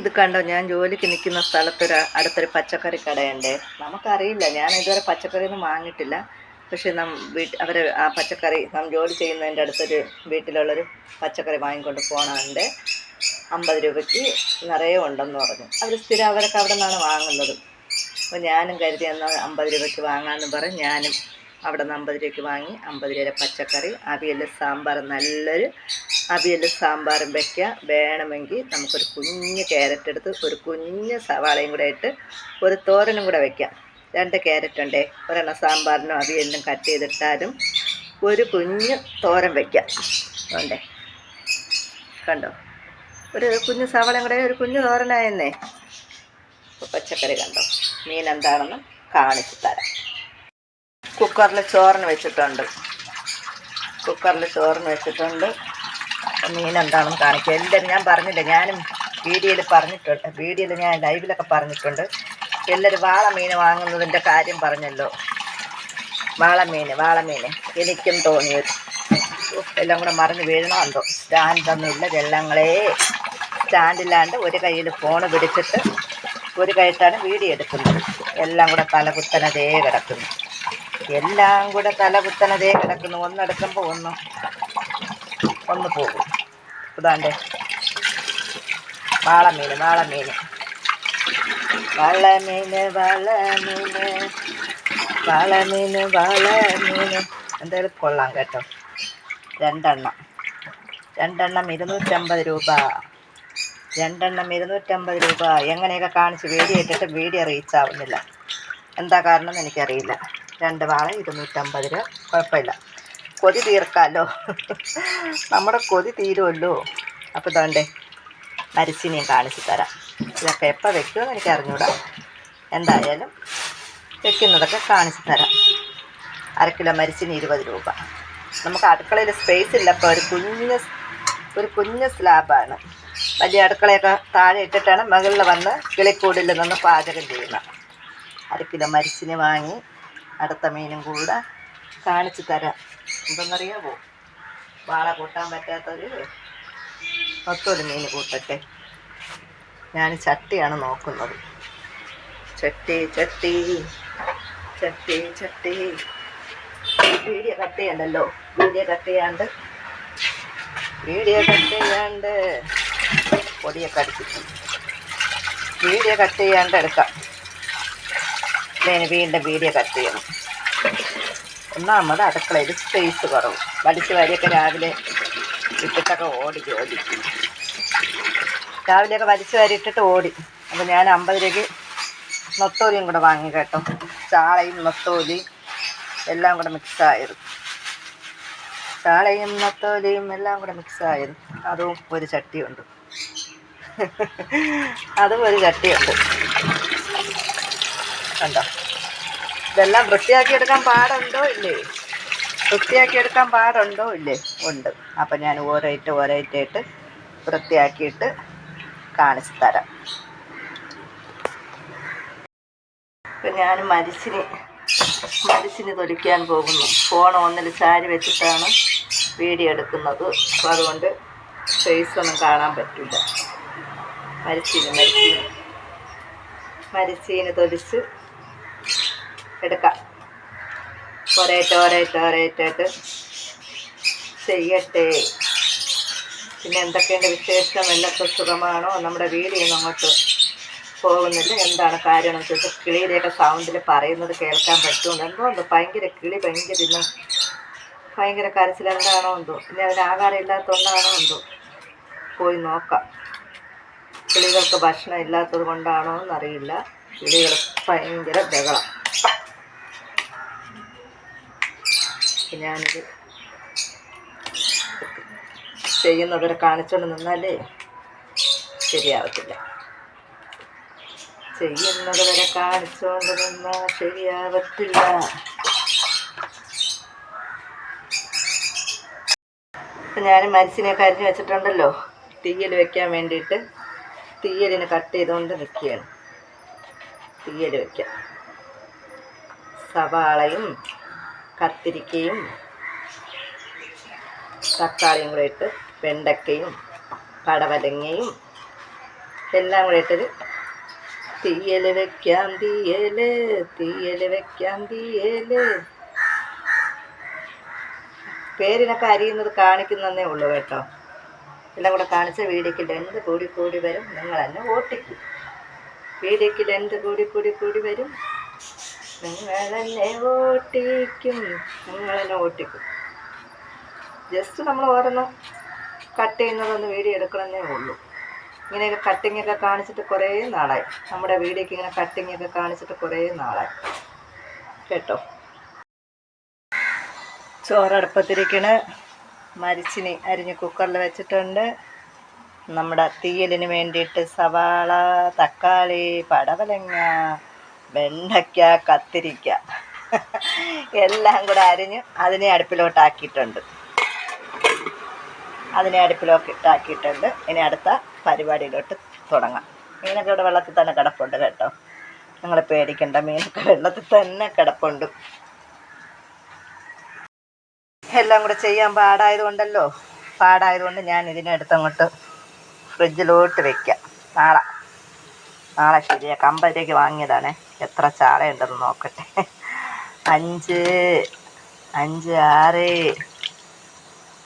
ഇത് കണ്ടോ ഞാൻ ജോലിക്ക് നിൽക്കുന്ന സ്ഥലത്തൊരു അടുത്തൊരു പച്ചക്കറി കടയുണ്ട്. നമുക്കറിയില്ല ഞാൻ ഇതുവരെ പച്ചക്കറി ഒന്നും വാങ്ങിയിട്ടില്ല. പക്ഷെ നം വീട്ട് അവർ ആ പച്ചക്കറി നാം ജോലി ചെയ്യുന്നതിന്റെ അടുത്തൊരു വീട്ടിലുള്ളൊരു പച്ചക്കറി വാങ്ങിക്കൊണ്ട് പോകണമുണ്ട് അമ്പത് രൂപയ്ക്ക് നിറയെ ഉണ്ടെന്ന് പറഞ്ഞു. അവർ സ്ഥിരം അവരൊക്കെ അവിടെ നിന്നാണ് വാങ്ങുന്നത്. അപ്പോൾ ഞാനും കരുതി എന്നാൽ അമ്പത് രൂപയ്ക്ക് വാങ്ങാമെന്ന് പറഞ്ഞ് ഞാനും അവിടെ നിന്ന് അമ്പത് രൂപയ്ക്ക് വാങ്ങി അമ്പത് രൂപയുടെ പച്ചക്കറി അവിയൽ സാമ്പാർ നല്ലൊരു അവിയൽ സാമ്പാറും വയ്ക്കുക വേണമെങ്കിൽ നമുക്കൊരു കുഞ്ഞ് ക്യാരറ്റ് എടുത്ത് ഒരു കുഞ്ഞ് സവാളയും കൂടെ ഇട്ട് ഒരു തോരനും കൂടെ വയ്ക്കാം രണ്ട് ക്യാരറ്റ് ഉണ്ടേ. ഒരെണ്ണം സാമ്പാറിനും അവിയലിനും കട്ട് ചെയ്തിട്ടാലും ഒരു കുഞ്ഞ് തോരൻ വയ്ക്കാം ഉണ്ടേ. കണ്ടോ? ഒരു കുഞ്ഞ് സവാളയും കൂടെ ഒരു കുഞ്ഞ് തോരനായെന്നേ. പച്ചക്കറി കണ്ടോ? മീൻ എന്താണെന്ന് കാണിച്ചു തരാം. കുക്കറിൽ ചോറിന് വെച്ചിട്ടുണ്ട്. കുക്കറിൽ ചോറിന് വെച്ചിട്ടുണ്ട്. മീൻ എന്താണെന്ന് കാണിക്കുക എല്ലാവരും ഞാൻ പറഞ്ഞില്ല ഞാനും വീഡിയോയിൽ പറഞ്ഞിട്ടുണ്ട് വീഡിയോയിൽ ഞാൻ ലൈവിലൊക്കെ പറഞ്ഞിട്ടുണ്ട്. എല്ലാവരും വാള മീൻ വാങ്ങുന്നതിന്റെ കാര്യം പറഞ്ഞല്ലോ. വാളമീൻ വാളമീൻ എനിക്കും തോന്നിയത്. എല്ലാം കൂടെ മറിഞ്ഞ് വീഴണമെന്തോ സ്റ്റാൻഡൊന്നുമില്ല വെള്ളങ്ങളെ. സ്റ്റാൻഡില്ലാണ്ട് ഒരു കയ്യിൽ ഫോൺ പിടിച്ചിട്ട് ഒരു കൈത്താണ് വീഡിയോ എടുക്കുന്നത്. എല്ലാം കൂടെ തലകുത്തനതേ കിടക്കുന്നു. എല്ലാം കൂടെ തലകുത്തനതേ കിടക്കുന്നു. ഒന്നെടുക്കുമ്പോൾ ഒന്ന് ഒന്ന് പോകും. ഇതാണ്ടേ. വാളമീൻ വാളമീൻ വളമീൻ വളമീൻ വളമീൻ വളമീൻ എന്തായാലും കൊള്ളാം കേട്ടോ. രണ്ടെണ്ണം. രണ്ടെണ്ണം ഇരുന്നൂറ്റമ്പത് രൂപ. രണ്ടെണ്ണം ഇരുന്നൂറ്റമ്പത് രൂപ. എങ്ങനെയൊക്കെ കാണിച്ച് വീഡിയോ ഇട്ടിട്ട് വീഡിയോ റീച്ച് ആവുന്നില്ല. എന്താ കാരണം എനിക്കറിയില്ല. രണ്ട് വാള ഇരുന്നൂറ്റമ്പത് രൂപ. കുഴപ്പമില്ല. കൊതി തീർക്കാമല്ലോ നമ്മുടെ കൊതി തീരുമല്ലോ അപ്പോൾ ഇതാണ്ടേ മരിച്ചിനെയും കാണിച്ചു തരാം. ഇതൊക്കെ എപ്പോൾ വെക്കുമെന്ന് എനിക്ക് അറിഞ്ഞൂടാ. എന്തായാലും വെക്കുന്നതൊക്കെ കാണിച്ചു തരാം. അര കിലോ മരിച്ചിന് ഇരുപത് രൂപ. നമുക്ക് അടുക്കളയിൽ സ്പേസ് ഇല്ല അപ്പോൾ ഒരു കുഞ്ഞ് ഒരു കുഞ്ഞ് സ്ലാബാണ് വലിയ അടുക്കളയൊക്കെ താഴെ ഇട്ടിട്ടാണ് മുകളിൽ വന്ന് കിളിക്കൂടിൽ നിന്ന് പാചകം ചെയ്യുന്നത്. അര കിലോ മരിച്ചിന് വാങ്ങി അടുത്ത മീനും കൂടെ കാണിച്ചു തരാം. എന്തെന്നറിയാമോ വാള കൂട്ടാൻ പറ്റാത്തൊരു മൊത്തം മീൻ കൂട്ടട്ടെ. ഞാൻ ചട്ടിയാണ് നോക്കുന്നത്. ചട്ടി ചട്ടി ചട്ടി ചട്ടി. വീഡിയോ കട്ട് ചെയ്യണ്ടല്ലോ? വീഡിയോ കട്ട് ചെയ്യാണ്ട്. വീഡിയോ കട്ട് ചെയ്യാണ്ട് പൊടിയൊക്കെ അടിച്ചിട്ട്. വീഡിയോ കട്ട് ചെയ്യാണ്ട് എടുക്കാം. വീണ്ടും വീഡിയോ കട്ട് ചെയ്യണം. ഒന്നാമത് അടുക്കളയിൽ സ്പേസ് കുറവ്. വലിച്ചു വാരിയൊക്കെ രാവിലെ ഇട്ടിട്ടൊക്കെ ഓടി ജോലി. രാവിലെയൊക്കെ വലിച്ചു വാരി ഇട്ടിട്ട് ഓടി. അപ്പോൾ ഞാൻ അമ്പത് രൂപയ്ക്ക് നൊത്തോലിയും കൂടെ വാങ്ങി കേട്ടോ. ചാളയും നൊത്തോലിയും എല്ലാം കൂടെ മിക്സായത് ചാളയും നൊത്തോലിയും എല്ലാം കൂടെ മിക്സായത് അതും ഒരു ചട്ടിയുണ്ട്. അതും ഒരു ചട്ടിയുണ്ട്. കണ്ടോ? ഇതെല്ലാം വൃത്തിയാക്കി എടുക്കാൻ പാടുണ്ടോ ഇല്ലേ? വൃത്തിയാക്കി എടുക്കാൻ പാടുണ്ടോ ഇല്ലേ? ഉണ്ട്. അപ്പം ഞാൻ ഓരോയിട്ട് ഓരോയിട്ടായിട്ട് വൃത്തിയാക്കിയിട്ട് കാണിച്ചു തരാം ഇപ്പം ഞാൻ മരിച്ചിന് മരിച്ചിന് തൊലിക്കാൻ പോകുന്നു. ഫോൺ ഒന്നിൽ ചാരി വെച്ചിട്ടാണ് വീഡിയോ എടുക്കുന്നത്. അപ്പോൾ അതുകൊണ്ട് ഫേസ് ഒന്നും കാണാൻ പറ്റില്ല. മരിച്ചിന് മരിച്ചിന്. മരിച്ചീന് തൊലിച്ച് എടുക്കാം. ഒരേറ്റ ഒരേറ്റ ഒരേറ്റായിട്ട് ചെയ്യട്ടെ. പിന്നെ എന്തൊക്കെയുണ്ട് വിശേഷം? എല്ലാവർക്കും സുഖമാണോ? നമ്മുടെ വീഡിയോ അങ്ങോട്ട് പോകുന്നില്ല. എന്താണ് കാര്യം എന്ന് വെച്ചാൽ കിളിയുടെയൊക്കെ സൗണ്ടിൽ പറയുന്നത് കേൾക്കാൻ പറ്റുമെന്ന് എന്തോ എന്തോ ഭയങ്കര കിളി ഭയങ്കര ഇന്ന് ഭയങ്കര കരച്ചിൽ. എന്താണോ എന്തോ. ഇനി അതിന് ആഹാരം ഇല്ലാത്തതുകൊണ്ടാണോ എന്തോ? പോയി നോക്കാം. കിളികൾക്ക് ഭക്ഷണം ഇല്ലാത്തത് കൊണ്ടാണോ എന്നറിയില്ല. കിളികൾ ഭയങ്കര ബഹളം. അപ്പം ഞാനിത് ചെയ്യുന്നവരെ കാണിച്ചുകൊണ്ട് നിന്നാലേ ശരിയാവത്തില്ല. ചെയ്യുന്നത് വരെ കാണിച്ചുകൊണ്ട് നിന്നാൽ ശരിയാവത്തില്ല ഞാൻ മരിച്ചിനെ കരിഞ്ഞു വെച്ചിട്ടുണ്ടല്ലോ. തീയൽ വെക്കാൻ വേണ്ടിയിട്ട് തീയലിന് കട്ട് ചെയ്തുകൊണ്ട് നിൽക്കുകയാണ്. തീയൽ വെക്കാം. സവാളയും കത്തിരിക്കയും തക്കാളിയും കൂടെ ഇട്ട് വെണ്ടയ്ക്കയും പടവലങ്ങയും എല്ലാം കൂടെ ഇട്ടത് തീയൽ വെക്കാം തീയൽ തീയൽ വെക്കാം തീയൽ പേരിനൊക്കെ അരിയുന്നത് കാണിക്കുന്നതേ ഉള്ളൂ കേട്ടോ. എല്ലാം കൂടെ കാണിച്ച വീഡിയോക്ക് ലെന്ത് കൂടി കൂടി വരും. നിങ്ങൾ തന്നെ ഓട്ടിക്കും വീഡിയോക്ക് ലെന്ത് കൂടി കൂടി കൂടി വരും. നിങ്ങളെന്നെ ഓട്ടിക്കും നിങ്ങളെന്നെ ഓട്ടിക്കും. ജസ്റ്റ് നമ്മൾ ഓരോന്നും കട്ട് ചെയ്യുന്നതൊന്ന് വീഡിയോ എടുക്കണമെന്നേ ഉള്ളൂ. ഇങ്ങനെയൊക്കെ കട്ടിങ് ഒക്കെ കാണിച്ചിട്ട് കുറേ നാളായി. നമ്മുടെ വീഡിയോക്ക് ഇങ്ങനെ കട്ടിങ് ഒക്കെ കാണിച്ചിട്ട് കുറേ നാളായി. കേട്ടോ? ചോറടുപ്പത്തിരിക്കണ്. മരിച്ചിനി അരിഞ്ഞ് കുക്കറിൽ വെച്ചിട്ടുണ്ട്. നമ്മുടെ തീയലിന് വേണ്ടിയിട്ട് സവാള തക്കാളി പടവലങ്ങ വെണ്ടയ്ക്ക കത്തിരിക്ക എല്ലാം കൂടെ അരിഞ്ഞ് അതിനെ അടുപ്പിലോട്ടാക്കിയിട്ടുണ്ട്. അതിനെ അടുപ്പിലോട്ട് ഇട്ടാക്കിയിട്ടുണ്ട് ഇനി അടുത്ത പരിപാടിയിലോട്ട് തുടങ്ങാം. മീനൊക്കെ ഇവിടെ വെള്ളത്തിൽ തന്നെ കിടപ്പുണ്ട് കേട്ടോ. നിങ്ങൾ പേടിക്കണ്ട മീനൊക്കെ വെള്ളത്തിൽ തന്നെ കിടപ്പുണ്ട്. എല്ലാം കൂടെ ചെയ്യാൻ പാടായതുകൊണ്ടല്ലോ. പാടായതുകൊണ്ട് ഞാൻ ഇതിനെ എടുത്തങ്ങോട്ട് ഫ്രിഡ്ജിലോട്ട് വെക്കാം. നാളെ. നാളെ ശരിയാക്കാം അമ്പതിലേക്ക് വാങ്ങിയതാണേ. എത്ര ചാളയുണ്ടെന്ന് നോക്കട്ടെ. അഞ്ച് അഞ്ച് ആറ്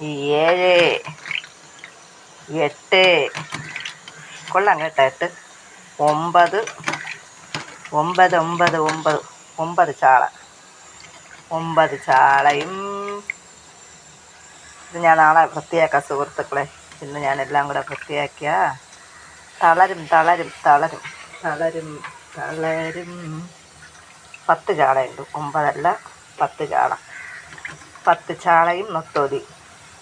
ഏഴ് എട്ട് കൊള്ളാം കേട്ടോ എട്ട്. ഒമ്പത് ഒമ്പത് ഒമ്പത് ഒമ്പത് ഒമ്പത് ചാള. ഒമ്പത് ചാളയും. ഇത് ഞാൻ നാളെ വൃത്തിയാക്കാം സുഹൃത്തുക്കളെ. ഇന്ന് ഞാനെല്ലാം കൂടെ വൃത്തിയാക്കിയ. തളരും തളരും തളരും. തളരും തളരും. പത്ത് ചാളയുണ്ട്. ഒമ്പതല്ല പത്ത് ചാള. പത്ത് ചാളയും നൊത്തോതി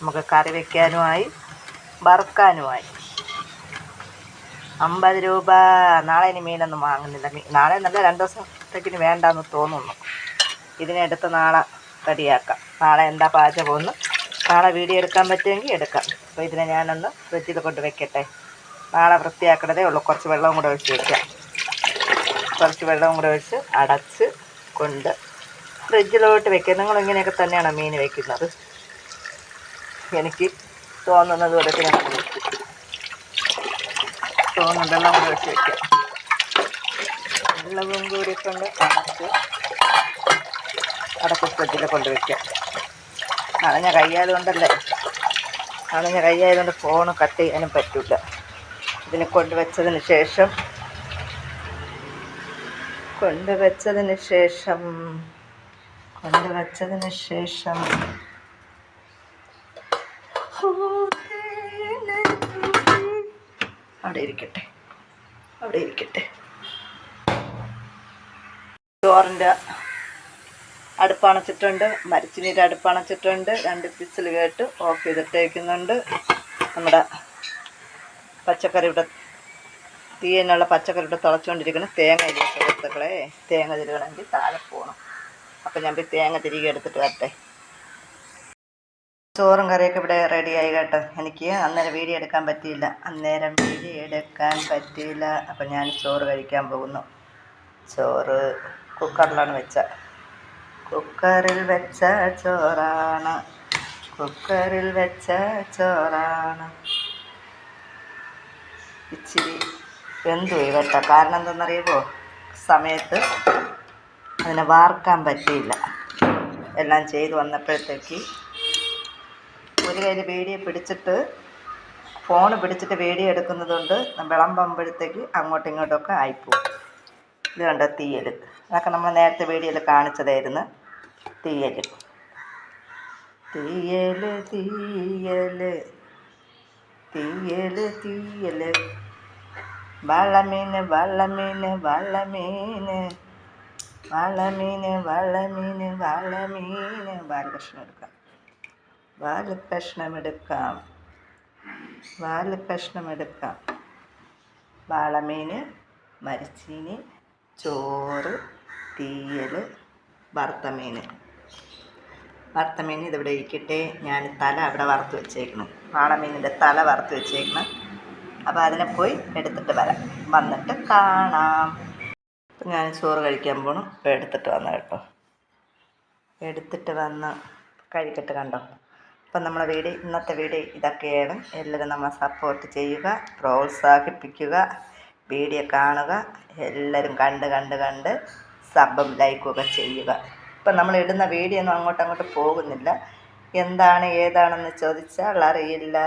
നമുക്ക് കറി വയ്ക്കാനുമായി വറുക്കാനുമായി. അമ്പത് രൂപ. നാളെ ഇനി മീനൊന്നും വാങ്ങുന്നില്ല. മീൻ നാളെ നല്ല രണ്ട് ദിവസത്തേക്കിന് വേണ്ടെന്ന് തോന്നുന്നു. ഇതിനെടുത്ത് നാളെ റെഡിയാക്കാം. നാളെ എന്താ പാചകമെന്ന് നാളെ വീഡിയോ എടുക്കാൻ പറ്റുമെങ്കിൽ എടുക്കാം. അപ്പോൾ ഇതിനെ ഞാനൊന്ന് ഫ്രിഡ്ജിൽ കൊണ്ട് വെക്കട്ടെ. നാളെ വൃത്തിയാക്കണതേ ഉള്ളൂ. കുറച്ച് വെള്ളവും കൂടെ ഒഴിച്ച് വയ്ക്കാം കുറച്ച് വെള്ളവും കൂടെ ഒഴിച്ച് അടച്ച് കൊണ്ട് ഫ്രിഡ്ജിലോട്ട് വെക്കുക. നിങ്ങൾ ഇങ്ങനെയൊക്കെ തന്നെയാണ് മീൻ വയ്ക്കുന്നത് എനിക്ക് തോന്നുന്നത് പോലെ ഞാൻ വെള്ളം കൂടെ ഒഴിച്ച് വയ്ക്കാം വെള്ളവും കൂടി കൊണ്ട് അടച്ച് അടച്ച് ഫ്രിഡ്ജിൽ കൊണ്ട് വയ്ക്കാം അണഞ്ഞ കൈയായതുകൊണ്ടല്ലേ അണഞ്ഞ കൈയായതുകൊണ്ട് ഫോണ് കട്ട് ചെയ്യാനും പറ്റില്ല ഇതിനെ കൊണ്ടുവച്ചതിന് ശേഷം കൊണ്ടുവച്ചതിന് ശേഷം കൊണ്ടുവച്ചതിന് ശേഷം. അവിടെ ഇരിക്കട്ടെ അവിടെ ഇരിക്കട്ടെ. ചോറിന്റെ അടുപ്പണച്ചിട്ടുണ്ട് മരിച്ചിനീര് അടുപ്പണച്ചിട്ടുണ്ട് രണ്ട് പിസിൽ കേട്ട് ഓഫ് ചെയ്തിട്ടേക്കുന്നുണ്ട്. നമ്മുടെ പച്ചക്കറി ഇവിടെ തീയനുള്ള പച്ചക്കറി ഇവിടെ തിളച്ചുകൊണ്ടിരിക്കണം തേങ്ങ ഇല്ല സുഹൃത്തുക്കളെ തേങ്ങ തിരുകണമെങ്കിൽ താഴെ പോകണം അപ്പം ഞാൻ തേങ്ങ തിരികെ എടുത്തിട്ട് വരട്ടെ. ചോറും കറിയൊക്കെ ഇവിടെ റെഡിയായി കേട്ടോ. എനിക്ക് അന്നേരം വീഡിയോ എടുക്കാൻ പറ്റിയില്ല. അന്നേരം വീഡിയോ എടുക്കാൻ പറ്റിയില്ല. അപ്പം ഞാൻ ചോറ് കഴിക്കാൻ പോകുന്നു. ചോറ് കുക്കറിലാണ് വെച്ച. കുക്കറിൽ വെച്ച ചോറാണ്. കുക്കറിൽ വെച്ച ചോറാണ്. ഇച്ചിരി വെന്തു പോയി കാരണം എന്തെന്നറിയുമ്പോൾ സമയത്ത് അതിനെ വാർക്കാൻ പറ്റിയില്ല. എല്ലാം ചെയ്ത് വന്നപ്പോഴത്തേക്ക് ഒരു കയ്യിൽ വീഡിയോ പിടിച്ചിട്ട് ഫോൺ പിടിച്ചിട്ട് വീഡിയോ എടുക്കുന്നതുകൊണ്ട് വിളമ്പുമ്പോഴത്തേക്ക് അങ്ങോട്ടും ഇങ്ങോട്ടുമൊക്കെ ആയിപ്പോവും ഇത് കണ്ടോ തീയൽ അതൊക്കെ നമ്മൾ നേരത്തെ വീഡിയോയിൽ കാണിച്ചതായിരുന്നു. തീയൽ തീയൽ തീയൽ തീയൽ തീയൽ വളമീൻ വളമീൻ വളമീൻ വളമീൻ വളമീൻ വളമീൻ ബാലകൃഷ്ണൻ എടുക്കാം. ബാലകൃഷ്ണം എടുക്കാം ബാലകൃഷ്ണം എടുക്കാം വാളമീൻ മരിച്ചീനി ചോറ് തീയൽ വറുത്തമീൻ വറുത്തമീൻ വറുത്ത ഇതിവിടെ ഇരിക്കട്ടെ. ഞാൻ തല അവിടെ വറുത്ത് വെച്ചേക്കണം വാളമീനിന്റെ തല വറുത്ത് വെച്ചേക്കണം അപ്പോൾ അതിനെ പോയി എടുത്തിട്ട് വരാം. വന്നിട്ട് കാണാം. ഞാൻ ചോറ് കഴിക്കാൻ പോകണം അപ്പോൾ എടുത്തിട്ട് വന്ന കേട്ടോ. എടുത്തിട്ട് വന്ന് കഴിക്കട്ട് കണ്ടോ? അപ്പം നമ്മളെ വീഡിയോ ഇന്നത്തെ വീഡിയോ ഇതൊക്കെയാണ്. എല്ലാവരും നമ്മളെ സപ്പോർട്ട് ചെയ്യുക പ്രോത്സാഹിപ്പിക്കുക വീഡിയോ കാണുക എല്ലാവരും കണ്ട് കണ്ട് കണ്ട് സബും ലൈക്കുമൊക്കെ ചെയ്യുക. ഇപ്പം നമ്മൾ ഇടുന്ന വീഡിയോ ഒന്നും അങ്ങോട്ടും അങ്ങോട്ട് പോകുന്നില്ല. എന്താണ് ഏതാണെന്ന് ചോദിച്ചാൽ അറിയില്ല.